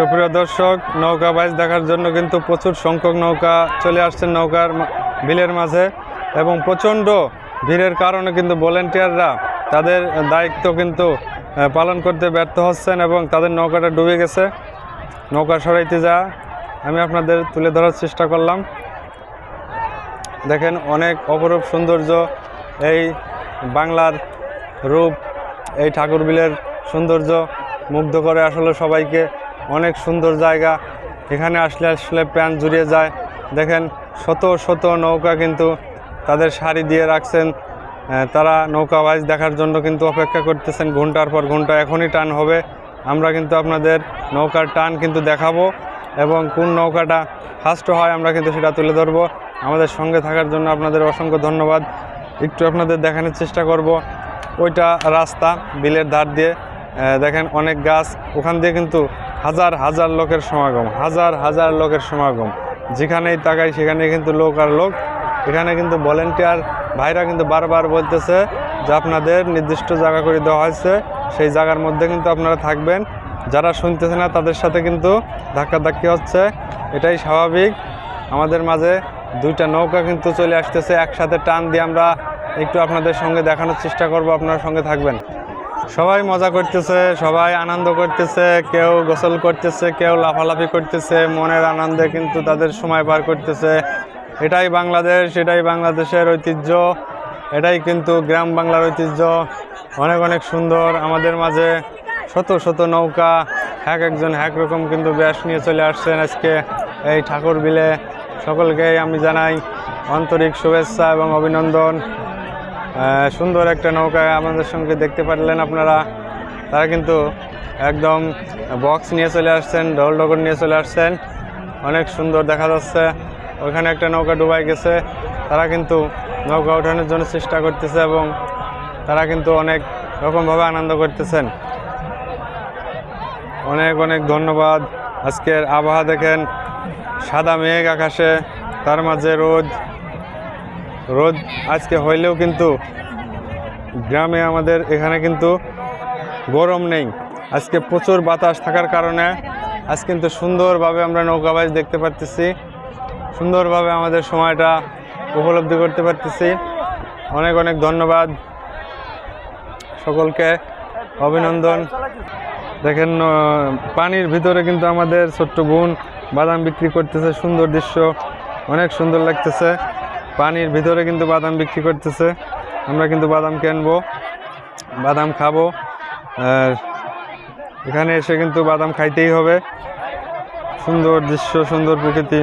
সুপ্রিয় দর্শক, নৌকা বাইচ দেখার জন্য কিন্তু প্রচুর সংখ্যক নৌকা চলে আসছেন নৌকার বিলের মাঝে এবং প্রচণ্ড ভিড়ের কারণে কিন্তু ভলেন্টিয়াররা তাদের দায়িত্ব কিন্তু পালন করতে ব্যর্থ হচ্ছেন এবং তাদের নৌকাটা ডুবে গেছে। নৌকা সরাইতে যা, আমি আপনাদের তুলে ধরার চেষ্টা করলাম। দেখেন অনেক অপরূপ সৌন্দর্য এই বাংলার রূপ, এই ঠাকুর বিলের সৌন্দর্য মুগ্ধ করে আসলে সবাইকে অনেক সুন্দর জায়গা। এখানে আসলে আসলে প্যান জুড়িয়ে যায়। দেখেন, শত শত নৌকা কিন্তু তাদের সারি দিয়ে রাখছেন। তারা নৌকা বাইজ দেখার জন্য কিন্তু অপেক্ষা করতেছেন। ঘণ্টার পর ঘণ্টা এখনই টান হবে। আমরা কিন্তু আপনাদের নৌকার টান কিন্তু দেখাবো এবং কোন নৌকাটা ফার্স্ট হয় আমরা কিন্তু সেটা তুলে ধরবো। আমাদের সঙ্গে থাকার জন্য আপনাদের অসংখ্য ধন্যবাদ। একটু আপনাদের দেখানোর চেষ্টা করব। ওইটা রাস্তা, বিলের ধার দিয়ে। দেখেন অনেক গাছ, ওখান দিয়ে কিন্তু হাজার হাজার লোকের সমাগম, হাজার হাজার লোকের সমাগম। যেখানেই তাকাই সেখানে কিন্তু লোক আর লোক। এখানে কিন্তু ভলেন্টিয়ার ভাইরা কিন্তু বারবার বলতেছে যে আপনাদের নির্দিষ্ট জায়গা করে দেওয়া হয়েছে, সেই জায়গার মধ্যে কিন্তু আপনারা থাকবেন। যারা শুনতেছে না, তাদের সাথে কিন্তু ধাক্কাধাক্কি হচ্ছে। এটাই স্বাভাবিক। আমাদের মাঝে দুইটা নৌকা কিন্তু চলে আসতেছে, একসাথে টান দিয়ে আমরা একটু আপনাদের সঙ্গে দেখানোর চেষ্টা করব, আপনার সঙ্গে থাকবেন। সবাই মজা করতেছে, সবাই আনন্দ করতেছে, কেউ গোসল করতেছে, কেউ লাফালাফি করতেছে, মনের আনন্দে কিন্তু তাদের সময় পার করতেছে। এটাই বাংলাদেশ, এটাই বাংলাদেশের ঐতিহ্য, এটাই কিন্তু গ্রাম বাংলার ঐতিহ্য। অনেক অনেক সুন্দর, আমাদের মাঝে শত শত নৌকা, এক একজন এক রকম কিন্তু ব্যাস নিয়ে চলে আসছেন আজকে এই ঠাকুর বিলে। সকলকেই আমি জানাই আন্তরিক শুভেচ্ছা এবং অভিনন্দন। সুন্দর একটা নৌকা আমাদের সঙ্গে দেখতে পারলেন আপনারা। তারা কিন্তু একদম বক্স নিয়ে চলে আসছেন ঢোল ডগর নিয়ে চলে আসছেন। অনেক সুন্দর দেখা যাচ্ছে। ওইখানে একটা নৌকা ডুবাই গেছে। তারা কিন্তু নৌকা ওঠানোর জন্য চেষ্টা করতেছে এবং তারা কিন্তু অনেক রকমভাবে আনন্দ করতেছেন। অনেক অনেক ধন্যবাদ। আজকের আবহাওয়া দেখেন, সাদা মেঘ আকাশে, তার মাঝে রোদ। রোদ আজকে হইলেও কিন্তু গ্রামে আমাদের এখানে কিন্তু গরম নেই। আজকে প্রচুর বাতাস থাকার কারণে আজ কিন্তু সুন্দরভাবে আমরা নৌকাবাজ দেখতে পারতেছি। সুন্দরভাবে আমাদের সময়টা উপলব্ধি করতে পারতেছি। অনেক অনেক ধন্যবাদ। সকলকে অভিনন্দন। দেখেন পানির ভিতরে কিন্তু আমাদের ছোট্ট বোন বাদাম বিক্রি করতেছে। সুন্দর দৃশ্য। অনেক সুন্দর লাগতেছে। পানির ভিতরে কিন্তু বাদাম বিক্রি করতেছে। আমরা কিন্তু বাদাম কিনবো, বাদাম খাব। আর এখানে এসে কিন্তু বাদাম খাইতেই হবে। সুন্দর দৃশ্য, সুন্দর প্রকৃতি।